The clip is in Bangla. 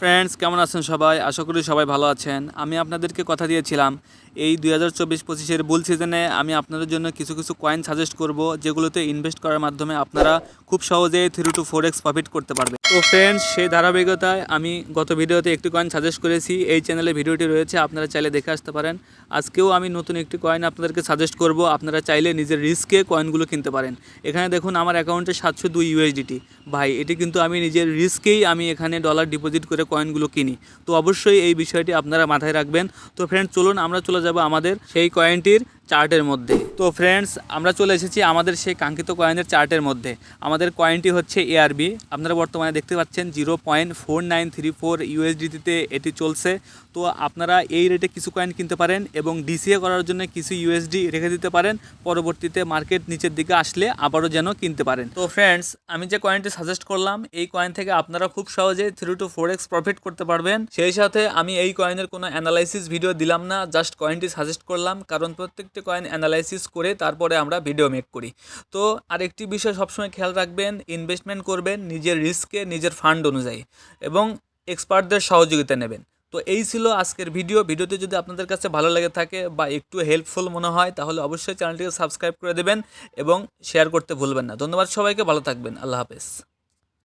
ফ্রেন্ডস কেমন আছেন সবাই? আশা করি সবাই ভালো আছেন। আমি আপনাদেরকে কথা দিয়েছিলাম এই দুই হাজার চব্বিশ পঁচিশের বুল সিজনে আমি আপনাদের জন্য কিছু কিছু কয়েন সাজেস্ট করব, যেগুলোতে ইনভেস্ট করার মাধ্যমে আপনারা খুব সহজে three two four X profit করতে পারবেন। তো ফ্রেন্ডস সেই ধারাবাহিকতায় আমি গত ভিডিওতে একটি কয়েন সাজেস্ট করেছি, এই চ্যানেলে ভিডিওটি রয়েছে, আপনারা চাইলে দেখে আসতে পারেন। আজকেও আমি নতুন একটি কয়েন আপনাদেরকে সাজেস্ট করব, আপনারা চাইলে নিজের রিস্কে কয়েনগুলো কিনতে পারেন। এখানে দেখুন, আমার অ্যাকাউন্টে সাতশো দুই ইউএসডিটি ভাই, এটি কিন্তু আমি নিজের রিস্কেই আমি এখানে ডলার ডিপোজিট করে কয়েনগুলো কিনি। তো অবশ্যই এই বিষয়টি আপনারা মাথায় রাখবেন। তো ফ্রেন্ডস চলুন, আমরা চলে যাব আমাদের সেই কয়েনটির চার্টের মধ্যে। তো ফ্রেন্ডস আমরা চলে এসেছি আমাদের সেই কাঙ্ক্ষিত কয়েনের চার্টের মধ্যে। আমাদের কয়েনটি হচ্ছে এআরবি আপনারা বর্তমানে দেখতে পাচ্ছেন zero point four nine three four ইউএসডিটিতে এটি চলছে। তো আপনারা এই রেটে কিছু কয়েন কিনতে পারেন এবং ডিসিএ করার জন্য কিছু ইউএসডি রেখে দিতে পারেন। পরবর্তীতে মার্কেট নিচের দিকে আসলে আবারও যেন কিনতে পারেন। তো ফ্রেন্ডস আমি যে কয়েনটি সাজেস্ট করলাম, এই কয়েন থেকে আপনারা খুব সহজে three two four x profit করতে পারবেন। সেই সাথে আমি এই কয়েনের কোনো অ্যানালাইসিস ভিডিও দিলাম না জাস্ট কয়েনটি সাজেস্ট করলাম। কারণ প্রত্যেকটি কয়েন অ্যানালাইসিস করে তারপরে আমরা ভিডিও মেক করি। তো আরেকটি বিষয় সবসময় খেয়াল রাখবেন ইনভেস্টমেন্ট করবেন নিজের রিস্কে নিজের ফান্ড অনুযায়ী এবং এক্সপার্টদের সহযোগিতা নেবেন। তো এই ছিল আজকের ভিডিও ভিডিওটি যদি আপনাদের কাছে ভালো লেগে থাকে বা একটু হেল্পফুল মনে হয়, তাহলে অবশ্যই চ্যানেলটিকে সাবস্ক্রাইব করে দেবেন এবং শেয়ার করতে ভুলবেন না। ধন্যবাদ সবাইকে, ভালো থাকবেন। আল্লাহ হাফেজ।